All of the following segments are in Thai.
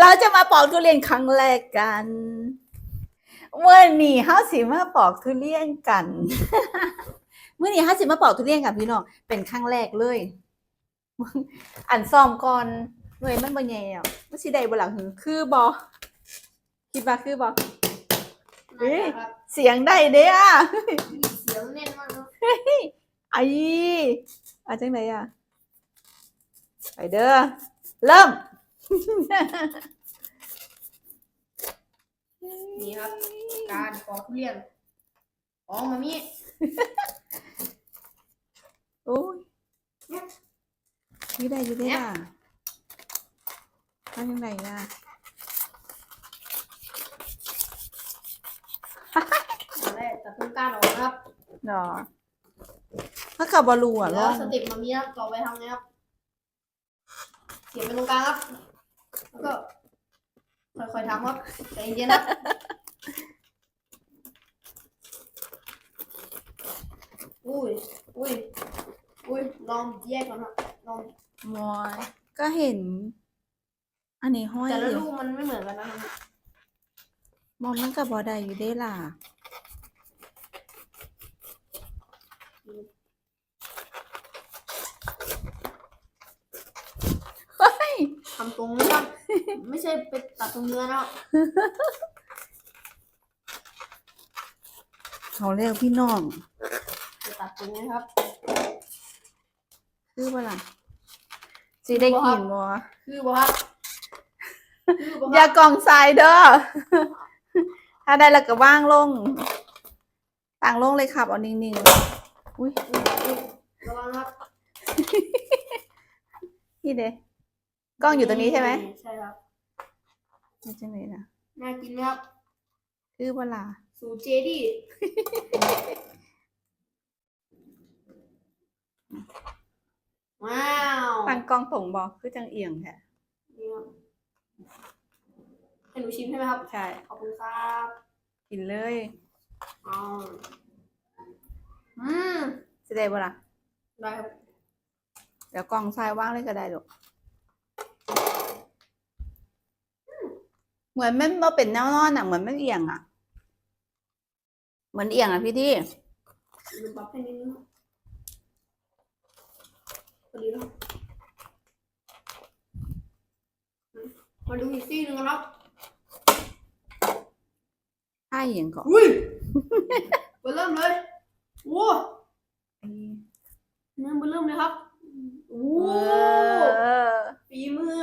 เราจะมาปอกทุเรียนครั้งแรกกันเมื่อนี้เฮาสิมาปอกทุเรียนกันเมื่อนี้เฮาสิมาปอกทุเรียนกับพี่น้องเป็นครั้งแรกเลยอันซ่อมก่อนเว้ยมันบ่แย่อะมันสิได้บ่ล่ะหือคือบ่คิดว่าคือบ่เฮ้ยครับเสียงได้เด้อะเสียงแน่นมากครับไอ้อาจังไดอะไปเด้อเริ่ม นี่ครับ การปอกทุเรียนอ๋อมามีโอ้ยนี่ได้อยี่ได้ล่ะทำยังไงล่ะตอนแรกตัดต้นกล้าออกนะครับเนาะถ้าขับบอลูอะลแล้อวงสเต็ปมามีครับต่อไปทำไงครับเสียบไปตรงกลางครับ แล้วก็ค่อยๆทำครับใจเย็นๆนะอุ้ยอุ้ยอุ้ยลองแยกก่อนครับลองมอยก็เห็น อันนี้ห้อยแต่ละอยู่ลูกมันไม่เหมือนกันนะครับมองมันกับบอได้อยู่ได้ล่ะเฮ้ยทำตรงนะครับ ไม่ใช่ไปตัดตรงเนื้อนะครับเขาเรียกพี่น้องไปตัดตรงนี้ครับ คือว่าล่ะสิได้กินบ่คือบอกครับคือบอกอคย่ารับกล่องทรายเด้อ ถ้าได้แล้วก็ว่างลง ต่างลงเลยครับเอานิ่งๆอุ้ยระวังครับ นี่เด้ กล้องอยู่ตรงนี้ใช่ไหมใช่ครับไม่ใช่เลยนะน่ากินไหมครับคือว่าล่ะสูตรเจดี้ว้าวตั้งกล้องตรงบอกคือจังเอียงแท้นี่ครับให้หนูชิมใช่ไหมครับใช่ขอบคุณครับกินเลยอ๋ออืมจะได้บ่ล่ะได้ครับเดี๋ยวกล้องทรายว่างเลยก็ได้หรอก เหมือนมันมาเป็นแนวนอนอะ เหมือนมันเอียงอะ เหมือนเอียงอะพี่ที่หนูปรับให้นิดนึงครับพอดีแล้วมาดูอีกที่หนึงกันครับถ้าเอียงก่อนอุ้ยไปเริ่มเลยว้าไอ้เนื้อไปเริ่มเลยครับโอ้เออฝีมือ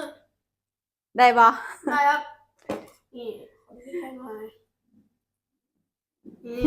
ได้ปะได้ครับ นี่คนที่ให้มานี่